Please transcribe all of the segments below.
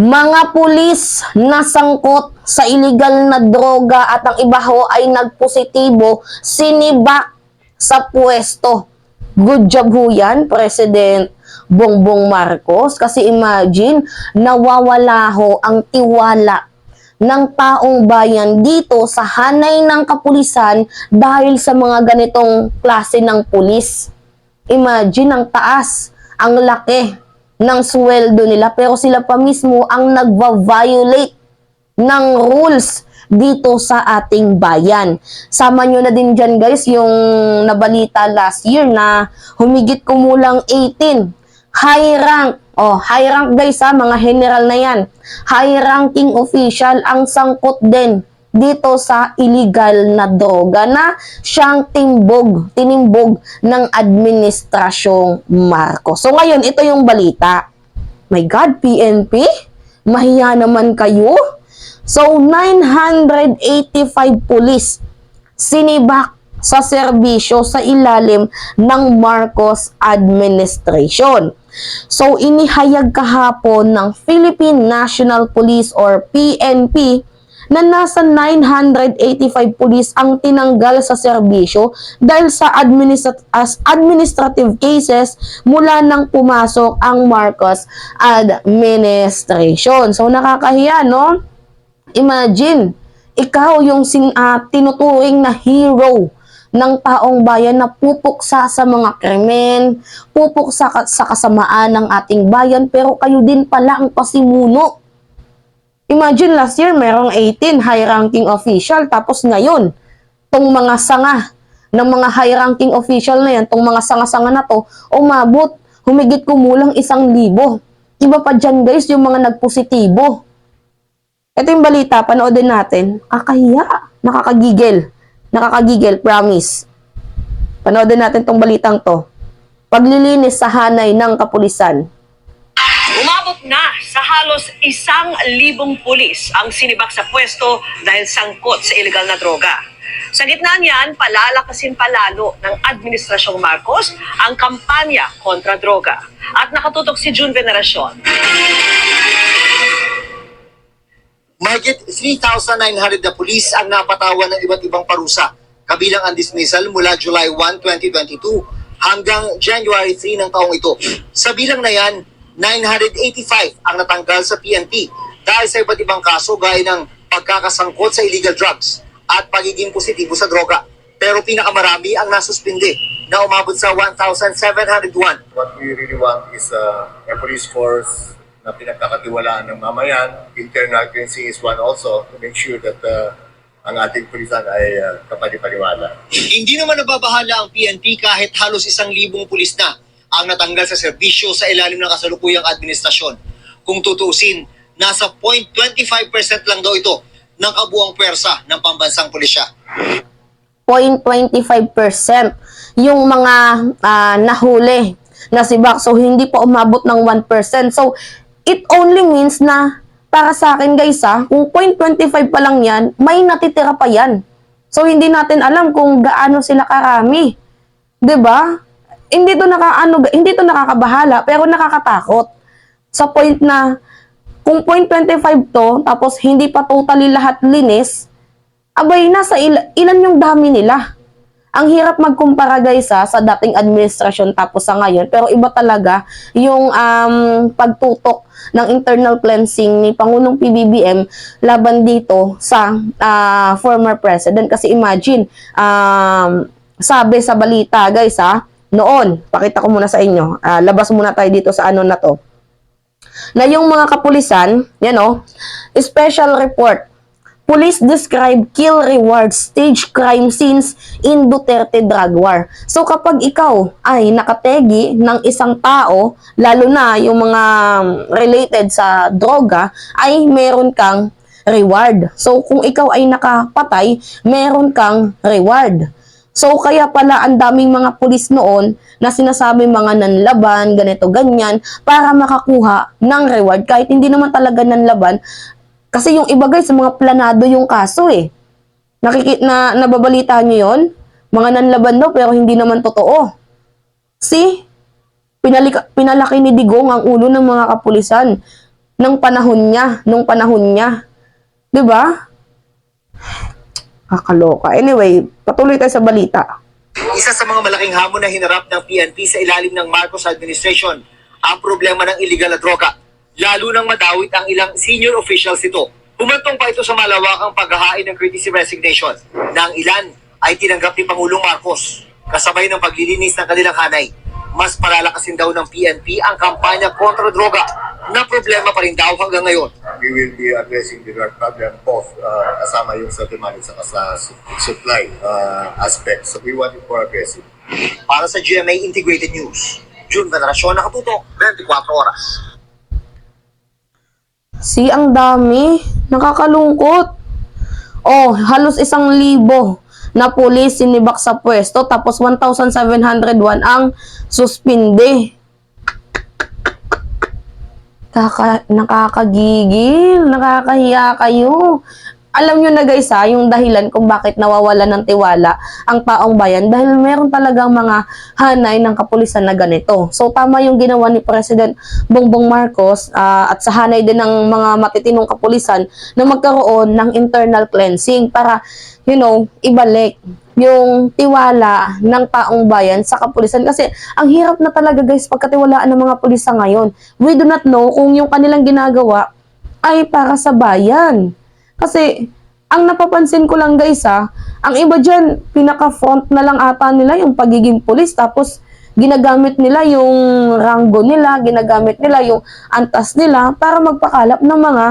Mga pulis na sangkot sa illegal na droga at ang iba ho ay nagpositibo, sinibak sa pwesto. Good job ho yan, President Bongbong Marcos. Kasi imagine, nawawala ho ang tiwala ng taong bayan dito sa hanay ng kapulisan dahil sa mga ganitong klase ng pulis. Imagine ang taas, ang laki ng sweldo nila pero sila pa mismo ang nagva-violate ng rules dito sa ating bayan. Sama nyo na din dyan guys yung nabalita last year na humigit kumulang 18 high rank Oh, high rank guys ha, mga general na yan. High ranking official ang sangkot din dito sa illegal na droga na siyang timbog, tinimbog ng administrasyong Marcos. So ngayon, ito yung balita. My God, PNP? Mahiya naman kayo? So, 985 police sinibak sa serbisyo sa ilalim ng Marcos administration. So, inihayag kahapon ng Philippine National Police or PNP na nasa 985 police ang tinanggal sa serbisyo dahil sa administrat- administrative cases mula nang pumasok ang Marcos administration. So, nakakahiya, no? Imagine, ikaw yung sin, ah, tinuturing na hero ng taong bayan na pupuksa sa mga krimen, pupuksa sa kasamaan ng ating bayan, pero kayo din pala ang pasimuno. Imagine last year, merong 18 high-ranking official, tapos ngayon, tong mga sanga ng mga high-ranking official na yan, tong mga sanga-sanga na to, umabot, humigit kumulang isang libo. Iba pa dyan guys, yung mga nagpositibo. Ito yung balita, panoodin natin. Kakahiya, nakakagigil. Nakakagigil, promise. Panoodin natin tong balitang to. Paglilinis sa hanay ng kapulisan. Umabot na sa halos isang libong pulis ang sinibak sa pwesto dahil sangkot sa illegal na droga. Sa gitna niyan, palalakasin palalo ng Administrasyong Marcos ang kampanya kontra droga. At nakatutok si June Veneracion. Mahigit 3,900 na pulis ang napatawan ng iba't ibang parusa, kabilang ang dismissal mula July 1, 2022 hanggang January 3 ng taong ito. Sa bilang na yan, 985 ang natanggal sa PNP dahil sa iba't ibang kaso gaya ng pagkakasangkot sa illegal drugs at pagiging positibo sa droga. Pero pinakamarami ang nasuspindi na umabot sa 1,701 What we really want is uh, a police force na pinagkakatiwalaan ng mamayan. Internal cleansing is one also to make sure that uh, ang ating pulisan ay uh, kapani-paniwala. Hindi naman nababahala ang PNP kahit halos isang libong pulis na ang natanggal sa serbisyo sa ilalim ng kasalukuyang administrasyon. Kung tutuusin, nasa 0.25% lang daw ito ng kabuang pwersa ng pambansang pulisya. 0.25% yung mga ah, nahuli na si Bak. So, hindi pa umabot ng 1%. So, it only means na para sa akin guys ha, kung 0.25 pa lang yan, may natitira pa yan. So, hindi natin alam kung gaano sila karami. ba? Hindi to nakaano, hindi to nakakabahala, pero nakakatakot. Sa point na kung 0.25 to, tapos hindi pa totally lahat linis, abay, nasa il- ilan yung dami nila. Ang hirap magkumpara guys ha, sa dating administrasyon tapos sa ngayon. Pero iba talaga yung um, pagtutok ng internal cleansing ni Pangulong PBBM laban dito sa ah, former president. Kasi imagine, um, sabi sa balita guys ha, noon, pakita ko muna sa inyo, Ah, labas muna tayo dito sa ano na to na yung mga kapulisan, yan o, special report. Police describe kill reward stage crime scenes in Duterte drug war. So kapag ikaw ay nakategi ng isang tao, lalo na yung mga related sa droga, ay meron kang reward. So kung ikaw ay nakapatay, meron kang reward. So, kaya pala ang daming mga pulis noon na sinasabi mga nanlaban, ganito, ganyan, para makakuha ng reward kahit hindi naman talaga nanlaban. Kasi yung iba guys, mga planado yung kaso eh. Nakikita na nababalita niyo yon Mga nanlaban daw pero hindi naman totoo. See? Pinalika, pinalaki ni Digong ang ulo ng mga kapulisan. ng panahon niya, nung panahon niya. 'Di ba? Kakaloka. Anyway, patuloy tayo sa balita. Isa sa mga malaking hamon na hinarap ng PNP sa ilalim ng Marcos administration ang problema ng illegal na droga, lalo nang madawit ang ilang senior officials ito. Humantong pa ito sa malawakang paghahain ng courtesy resignation na ang ilan ay tinanggap ni Pangulong Marcos kasabay ng paglilinis ng kanilang hanay. Mas palalakasin daw ng PNP ang kampanya kontra droga na problema pa rin daw hanggang ngayon. We will be addressing the drug problem both uh, kasama yung sa demand at saka sa su- supply uh, aspect. So we want it more aggressive. Para sa GMA Integrated News, June Veneracion, nakatutok, 24 oras. Si ang dami, nakakalungkot. Oh, halos isang libo na pulis sinibak sa pwesto tapos 1,701 ang suspinde. Kaka, nakakagigil, nakakahiya kayo. Alam nyo na guys ha, yung dahilan kung bakit nawawala ng tiwala ang taong bayan dahil meron talagang mga hanay ng kapulisan na ganito. So tama yung ginawa ni President Bongbong Marcos ah, at sa hanay din ng mga matitinong kapulisan na magkaroon ng internal cleansing para, you know, ibalik yung tiwala ng taong bayan sa kapulisan. Kasi ang hirap na talaga guys pagkatiwalaan ng mga pulisa ngayon. We do not know kung yung kanilang ginagawa ay para sa bayan. Kasi, ang napapansin ko lang guys ha, ang iba dyan, pinaka-front na lang ata nila yung pagiging pulis. Tapos, ginagamit nila yung ranggo nila, ginagamit nila yung antas nila para magpakalap ng mga,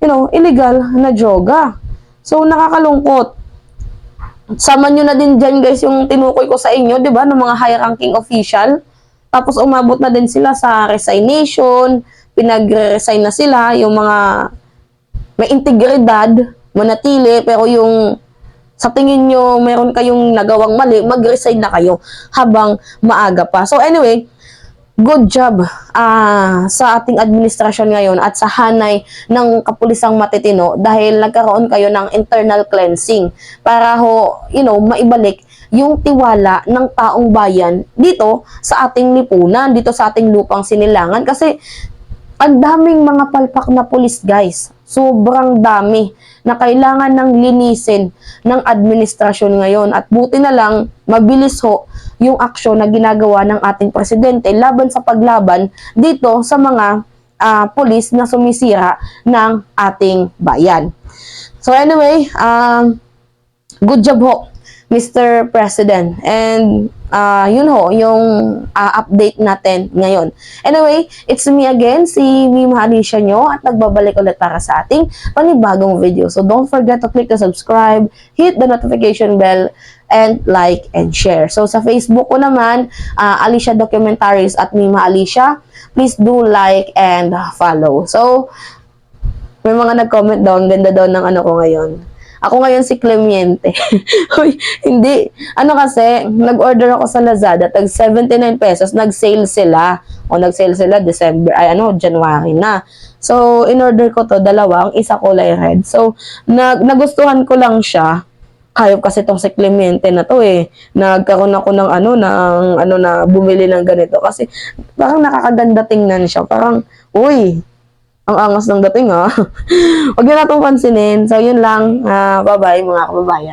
you know, illegal na droga. So, nakakalungkot. Sama nyo na din dyan guys yung tinukoy ko sa inyo, di ba, ng mga high-ranking official. Tapos umabot na din sila sa resignation, pinag-resign na sila, yung mga may integridad, manatili, pero yung sa tingin nyo meron kayong nagawang mali, mag-resign na kayo habang maaga pa. So anyway, good job ah sa ating administrasyon ngayon at sa hanay ng kapulisang matitino dahil nagkaroon kayo ng internal cleansing para ho, you know, maibalik yung tiwala ng taong bayan dito sa ating lipunan, dito sa ating lupang sinilangan kasi ang daming mga palpak na pulis, guys. Sobrang dami na kailangan ng linisin ng administrasyon ngayon. At buti na lang, mabilis ho yung aksyon na ginagawa ng ating presidente laban sa paglaban dito sa mga ah, pulis na sumisira ng ating bayan. So anyway, um, good job ho, Mr. President. And ah, yun ho, yung ah, update natin ngayon. Anyway, it's me again, si Mima Alicia nyo, at nagbabalik ulit para sa ating panibagong video. So don't forget to click the subscribe, hit the notification bell, and like and share. So sa Facebook ko naman, ah, Alicia Documentaries at Mima Alicia, please do like and follow. So, may mga nag-comment daw, ang ganda daw ng ano ko ngayon. Ako ngayon si Clemente. Uy, hindi. Ano kasi, nag-order ako sa Lazada, tag 79 pesos, nag-sale sila. O nag-sale sila December, ay ano, January na. So, in-order ko to, dalawa, ang isa kulay red. So, nag nagustuhan ko lang siya. Hayop kasi tong si Clemente na to eh. Nagkaroon ako ng ano, ng ano na bumili ng ganito. Kasi parang nakakaganda tingnan siya. Parang, uy, ang angas ng dating ha. Huwag niyo na itong pansinin. So, yun lang. Ah, bye-bye mga kababayan.